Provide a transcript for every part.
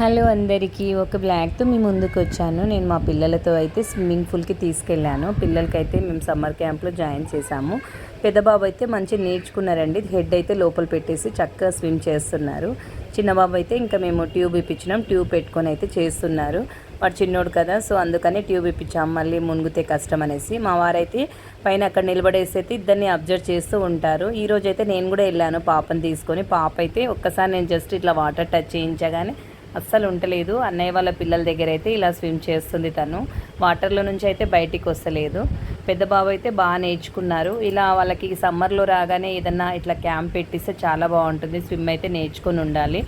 Hello అందరికీ ఒక బ్లాగ్తో మీ ముందుకు వచ్చాను. నేను మా పిల్లలతో అయితే స్విమ్మింగ్ పూల్కి తీసుకెళ్ళాను. పిల్లలకైతే మేము సమ్మర్ క్యాంప్లో జాయిన్ చేశాము. పెద్ద బాబు అయితే మంచిగా నేర్చుకున్నారండి. హెడ్ అయితే లోపల పెట్టేసి చక్కగా స్విమ్ చేస్తున్నారు. చిన్న బాబు అయితే ఇంకా మేము ట్యూబ్ ఇప్పించినాం. ట్యూబ్ పెట్టుకొని అయితే చేస్తున్నారు. వాడు చిన్నోడు కదా సో అందుకని ట్యూబ్ ఇప్పించాం. మళ్ళీ మునుగుతే కష్టం అనేసి మా వారైతే పైన అక్కడ నిలబడేసి అయితే ఇద్దరిని అబ్జర్వ్ చేస్తూ ఉంటారు. ఈరోజు అయితే నేను కూడా వెళ్ళాను పాపని తీసుకొని. పాప అయితే ఒక్కసారి నేను జస్ట్ ఇట్లా వాటర్ టచ్ చేయించగానే అస్సలు ఉండలేదు. అన్నయ్య వాళ్ళ పిల్లల దగ్గర అయితే ఇలా స్విమ్ చేస్తుంది తను. వాటర్లో నుంచి అయితే బయటికి వస్తలేదు. పెద్ద బాబు అయితే బాగా నేర్చుకున్నారు. ఇలా వాళ్ళకి సమ్మర్లో రాగానే ఏదన్నా ఇట్లా క్యాంప్ పెట్టిస్తే చాలా బాగుంటుంది. స్విమ్ అయితే నేర్చుకొని ఉండాలి.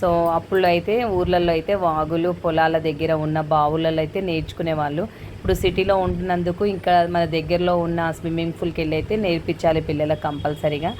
సో అప్పుడు అయితే ఊర్లలో అయితే వాగులు పొలాల దగ్గర ఉన్న బావులలో అయితే నేర్చుకునేవాళ్ళు ఇప్పుడు సిటీలో ఉంటున్నందుకు ఇంకా మన దగ్గరలో ఉన్న స్విమ్మింగ్ పూల్కి వెళ్ళి అయితే నేర్పించాలి పిల్లలకు కంపల్సరీగా.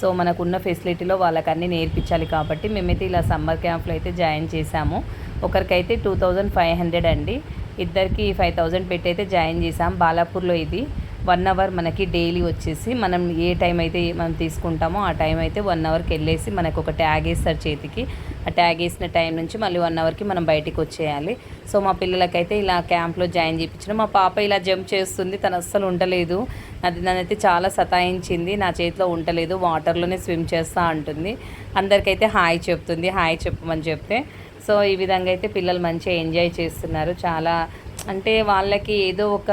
సో మనకున్న ఫెసిలిటీలో వాళ్ళకి అన్నీ నేర్పించాలి కాబట్టి మేమైతే ఇలా సమ్మర్ క్యాంప్లో అయితే జాయిన్ చేశాము. ఒకరికైతే టూ థౌజండ్ ఫైవ్ హండ్రెడ్ అండి. ఇద్దరికి ఫైవ్ థౌజండ్ పెట్టి అయితే జాయిన్ చేసాం బాలాపూర్లో ఇది. వన్ అవర్ మనకి డైలీ వచ్చేసి మనం ఏ టైం అయితే మనం తీసుకుంటామో ఆ టైం అయితే వన్ అవర్కి వెళ్ళేసి మనకు ఒక ట్యాగ్ వేస్తారు చేతికి. ఆ ట్యాగ్ వేసిన టైం నుంచి మళ్ళీ వన్ అవర్కి మనం బయటికి వచ్చేయాలి. సో మా పిల్లలకైతే ఇలా క్యాంప్లో జాయిన్ చేయించిన. మా పాప ఇలా జంప్ చేస్తుంది. తను అస్సలు ఉండలేదు. అది నన్నైతే చాలా సతాయించింది. నా చేతిలో ఉండలేదు. వాటర్లోనే స్విమ్ చేస్తూ ఉంటుంది అందరికైతే హాయ్ చెప్తుంది. హాయ్ చెప్పమని చెప్తే. సో ఈ విధంగా అయితే పిల్లలు మంచిగా ఎంజాయ్ చేస్తున్నారు. చాలా అంటే వాళ్ళకి ఏదో ఒక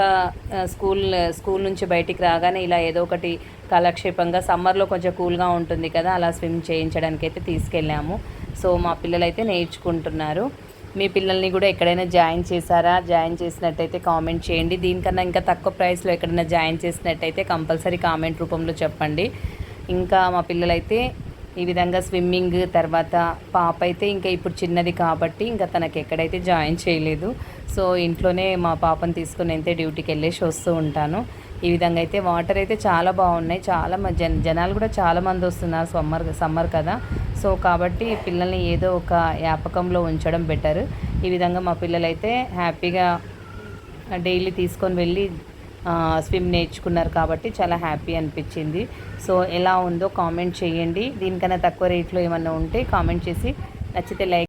స్కూల్ స్కూల్ నుంచి బయటికి రాగానే ఇలా ఏదో ఒకటి కాలక్షేపంగా సమ్మర్లో కొంచెం కూల్గా ఉంటుంది కదా అలా స్విమ్ చేయించడానికి అయితే తీసుకెళ్ళాము. సో మా పిల్లలైతే నేర్చుకుంటున్నారు. మీ పిల్లల్ని కూడా ఎక్కడైనా జాయిన్ చేశారా? జాయిన్ చేసినట్టయితే కామెంట్ చేయండి. దీనికన్నా ఇంకా తక్కువ ప్రైస్లో ఎక్కడైనా జాయిన్ చేసినట్టయితే కంపల్సరీ కామెంట్ రూపంలో చెప్పండి. ఇంకా మా పిల్లలైతే ఈ విధంగా స్విమ్మింగ్ తర్వాత పాప అయితే ఇంకా ఇప్పుడు చిన్నది కాబట్టి ఇంకా తనకి ఎక్కడైతే జాయిన్ చేయలేదు. సో ఇంట్లోనే మా పాపను తీసుకుని అయితే డ్యూటీకి వెళ్ళేసి వస్తూ ఉంటాను. ఈ విధంగా అయితే వాటర్ అయితే చాలా బాగున్నాయి. చాలా మ- జన జనాలు కూడా చాలా మంది వస్తున్నారు సమ్మర్ సమ్మర్ కదా. సో కాబట్టి పిల్లల్ని ఏదో ఒక వ్యాపకంలో ఉంచడం బెటర్. ఈ విధంగా మా పిల్లలైతే హ్యాపీగా డైలీ తీసుకొని వెళ్ళి స్విమ్ నేర్చుకున్నారు కాబట్టి చాలా హ్యాపీ అనిపించింది. సో ఎలా ఉందో కామెంట్ చేయండి. దీనికన్నా తక్కువ రేట్లో ఏమన్నా ఉంటే కామెంట్ చేసి నచ్చితే లైక్